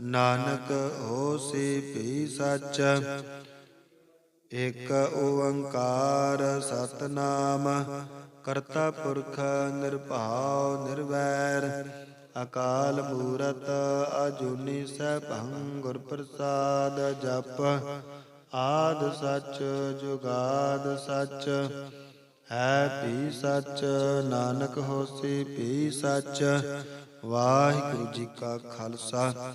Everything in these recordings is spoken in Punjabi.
ਨਾਨਕ ਹੋਸੀ ਭੀ ਸੱਚ, ਇਕ ਓੰਕਾਰ ਸਤਨਾਮ, ਕਰਤਾ ਪੁਰਖ ਨਿਰਭਉ ਨਿਰਵੈਰ, ਅਕਾਲ ਮੂਰਤ ਅਜੂਨੀ ਸੈਭੰ ਗੁਰ ਪ੍ਰਸਾਦ ਜਪ, ਆਦ ਸੱਚ, ਜੁਗਾਦ ਸੱਚ, ਹੈ ਭੀ ਸੱਚ, ਨਾਨਕ ਹੋਸੀ ਭੀ ਸੱਚ, ਵਾਹਿਗੁਰੂ ਜੀ ਕਾ ਖਾਲਸਾ।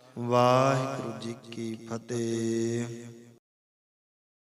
ਵਾਹਿਗੁਰੂ ਜੀ ਕੀ ਫਤਿਹ।